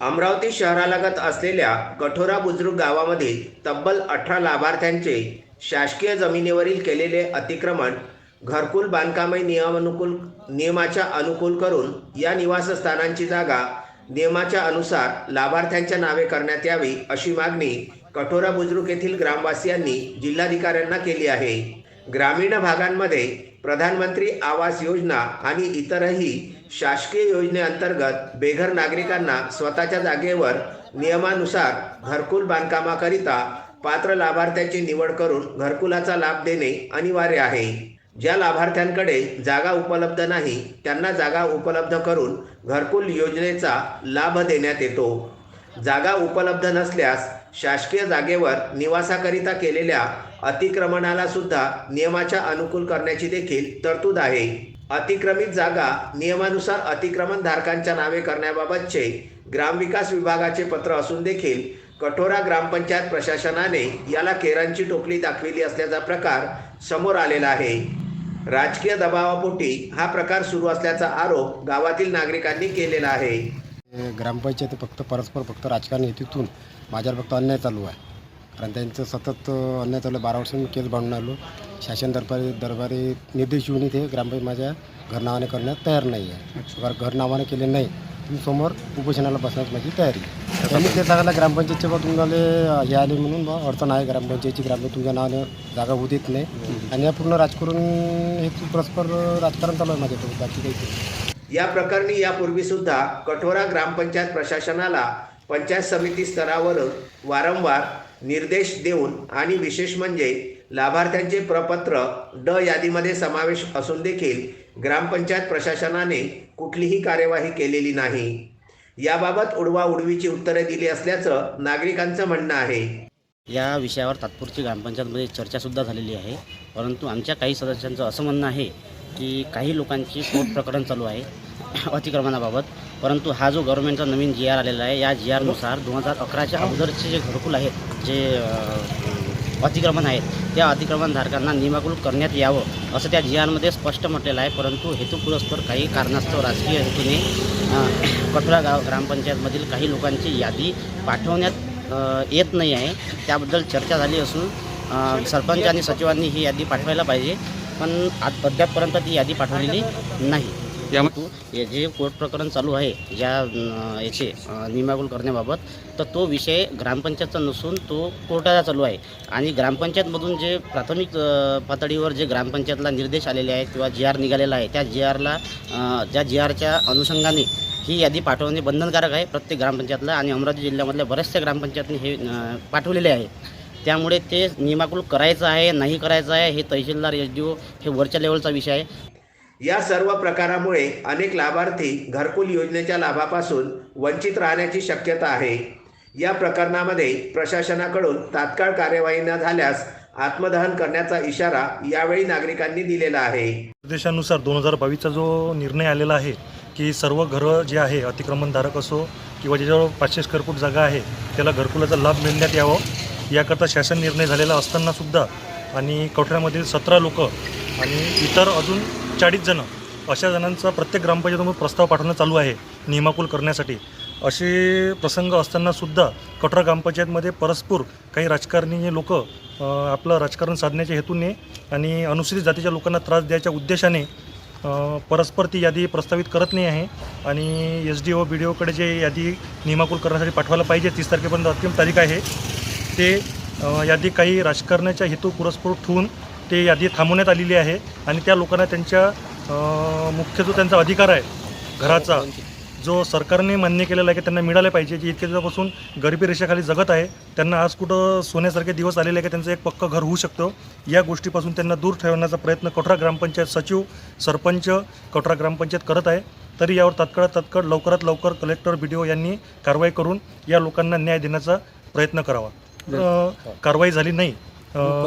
अमरावती शहरालगत असलेल्या कठोरा बुजुर्ग गावामधील तब्बल अठरा लाभार्थ्यांचे शासकीय जमिनीवरील केलेले अतिक्रमण घरकुल बांधकामे नियमानुकूल नियमाच्या अनुकूल करून या निवासस्थानांची जागा नियमाच्या अनुसार लाभार्थ्यांच्या नावे करण्यात यावी अशी मागणी कठोरा बुजुर्ग येथील ग्रामवासियांनी जिल्हाधिकाऱ्यांना केली आहे. ग्रामीण भागांमध्ये प्रधानमंत्री आवास योजना आणि इतरही शासकीय योजनेअंतर्गत बेघर नागरिकांना स्वतःच्या जागेवर नियमानुसार घरकुल बांधकामाकरिता पात्र लाभार्थ्याची निवड करून घरकुलाचा लाभ देणे अनिवार्य आहे. ज्या लाभार्थ्यांकडे जागा उपलब्ध नाही त्यांना जागा उपलब्ध करून घरकुल योजनेचा लाभ देण्यात येतो. जागा उपलब्ध नसल्यास शासकीय जागेवर निवासाकरिता केलेल्या अतिक्रमणाला सुद्धा नियमाच्या अनुकूल करण्याची देखील तरतूद आहे. अतिक्रमित जागा नियमानुसार अतिक्रमण धारकांच्या नावे करण्याबाबतचे ग्रामविकास विभागाचे पत्र असून देखील कठोरा ग्रामपंचायत प्रशासनाने याला केरांची टोपली दाखविली असल्याचा प्रकार समोर आलेला आहे. राजकीय दबावापोटी हा प्रकार सुरू असल्याचा आरोप गावातील नागरिकांनी केलेला आहे. ग्रामपंचायत फक्त परस्पर फक्त राजकारण हेतूतून माझ्यावर फक्त अन्याय चालू आहे. कारण त्यांचं सतत अन्याय चालू आहे. बारा वर्ष मी केस बांधून आलो. शासन दरबारी दरबारी निर्देश येऊन इथे ग्रामपंचायत माझ्या घर नावाने करण्यात तयार नाही आहे. जर घर नावाने केले नाही. तुम्ही समोर उपोषणाला बसण्याची माझी तयारी आहे. त्यांनी ते सांगितलं ग्रामपंचायतचे बा तुम्हाला हे आले म्हणून बा अडचण आहे. ग्रामपंचायतची ग्रामपंचायत तुमच्या नावाने जागा होऊ देत नाही. आणि या पूर्ण राजकारण हे परस्पर राजकारण चालू आहे माझ्यासोबत. बाकी काही. या प्रकरणी यापूर्वी सुद्धा कठोरा ग्रामपंचायत प्रशासनाला पंचायत समिती स्तरावरून वारंवार निर्देश देऊन आणि विशेष म्हणजे लाभार्थ्यांचे प्रपत्र ड यादीमध्ये समावेश असून देखील ग्रामपंचायत प्रशासनाने कुठलीही कार्यवाही केलेली नाही. याबाबत उडवाउडवीची उत्तरे दिली असल्याचं नागरिकांचं म्हणणं आहे. या विषयावर तात्पुरती ग्रामपंचायतमध्ये चर्चासुद्धा झालेली आहे. परंतु आमच्या काही सदस्यांचं असं म्हणणं आहे की काही लोकांची कोर्ट प्रकरण चालू आहे अतिक्रमणाबाबत. परंतु हा जो गव्हर्नमेंटचा नवीन जी आर आलेला आहे या जी आरनुसार दोन हजार अकराच्या अगोदरचे जे घरकुल आहेत जे अतिक्रमण आहेत त्या अतिक्रमणधारकांना नियमाकुल करण्यात यावं असं त्या जी आरमध्ये स्पष्ट म्हटलेलं आहे. परंतु हेतुपुरस्पर काही कारणास्तव राजकीय हेतूने अ, कठोरा गाव ग्रामपंचायतमधील काही लोकांची यादी पाठवण्यात येत नाही आहे. त्याबद्दल चर्चा झाली असून सरपंच आणि सचिवांनी ही यादी पाठवायला पाहिजे. पण आज अद्यापपर्यंत ती यादी पाठवलेली नाही. हे जे कोर्ट प्रकरण चालू आहे ज्या अ, याचे अ, नियमाकुल करण्याबाबत तर तो विषय ग्रामपंचायतचा नसून तो कोर्टाचा चालू आहे. आणि ग्रामपंचायतमधून जे प्राथमिक पातळीवर जे ग्रामपंचायतला निर्देश आलेले आहेत किंवा जी आर निघालेला आहे त्या जी आरला ज्या जी आरच्या अनुषंगाने ही यादी पाठवणे बंधनकारक आहे प्रत्येक ग्रामपंचायतला आणि अमरावती जिल्ह्यामधल्या बऱ्याचशा ग्रामपंचायतनी हे पाठवलेले आहे. त्यामुळे ते नियमाकुल करायचं आहे नाही करायचं आहे हे तहसीलदार एस डी ओ हे वरच्या लेवलचा विषय आहे. या सर्व प्रकारामुळे अनेक लाभार्थी घरकुल योजनेच्या लाभापासून वंचित राहण्याची शक्यता आहे. या प्रकरणामध्ये प्रशासनाकडून तात्काळ कार्यवाही न झाल्यास आत्मदहन करण्याचा इशारा यावेळी नागरिकांनी दिलेला आहे. निर्देशानुसार दोन हजार बावीसचा जो निर्णय आलेला आहे की सर्व घरं जे आहे अतिक्रमणधारक असो किंवा ज्याच्यावर पाचशे स्क्वेअर फूट जागा आहे त्याला घरकुलाचा लाभ मिळण्यात यावं. याकरता शासन निर्णय झालेला असतानासुद्धा आणि कवठ्यामधील सतरा लोक आणि इतर अजून चाळीस जणं अशा जणांचा प्रत्येक ग्रामपंचायतीमध्ये प्रस्ताव पाठवणं चालू आहे नियमाकुल करण्यासाठी. असे प्रसंग असतानासुद्धा कठरा ग्रामपंचायतमध्ये परस्पर काही राजकारणी लोक आपलं राजकारण साधण्याच्या हेतूने आणि अनुसूचित जातीच्या लोकांना त्रास द्यायच्या उद्देशाने परस्पर ती यादी प्रस्तावित करत नाही आहे आणि S D O B D ओकडे जे यादी नियमाकुल करण्यासाठी पाठवायला पाहिजे तीस तारखेपर्यंत अंतिम तारीख आहे. ते यादी काही राजकारणाच्या हेतू पुरस्पर ठेवून ते यादी थांबवण्यात आलेली आहे आणि त्या लोकांना त्यांच्या मुख्य जो त्यांचा अधिकार आहे घराचा जो सरकारने मान्य केलेला आहे की त्यांना मिळाले पाहिजे जे इतक्या दिवसापासून गरिबी रेषेखाली जगत आहे त्यांना आज कुठं सोन्यासारखे दिवस आलेले आहे की त्यांचं एक पक्कं घर होऊ शकतं या गोष्टीपासून त्यांना दूर ठेवण्याचा प्रयत्न कठरा ग्रामपंचायत सचिव सरपंच कठरा ग्रामपंचायत करत आहे. तरी यावर तात्काळ तात्काळ लवकरात लवकर कलेक्टर बी डी ओ यांनी कारवाई करून या लोकांना न्याय देण्याचा प्रयत्न करावा. कारवाई झाली नाही.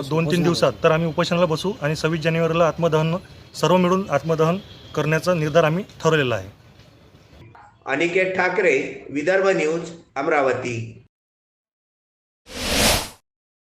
दोन तीन दिवसात. तर आम्ही उपोषणाला बसू आणि सव्वीस जानेवारीला आत्मदहन सर्व मिळून आत्मदहन करण्याचा निर्धार आम्ही ठरवलेला आहे. अनिकेत ठाकरे विदर्भ न्यूज अमरावती.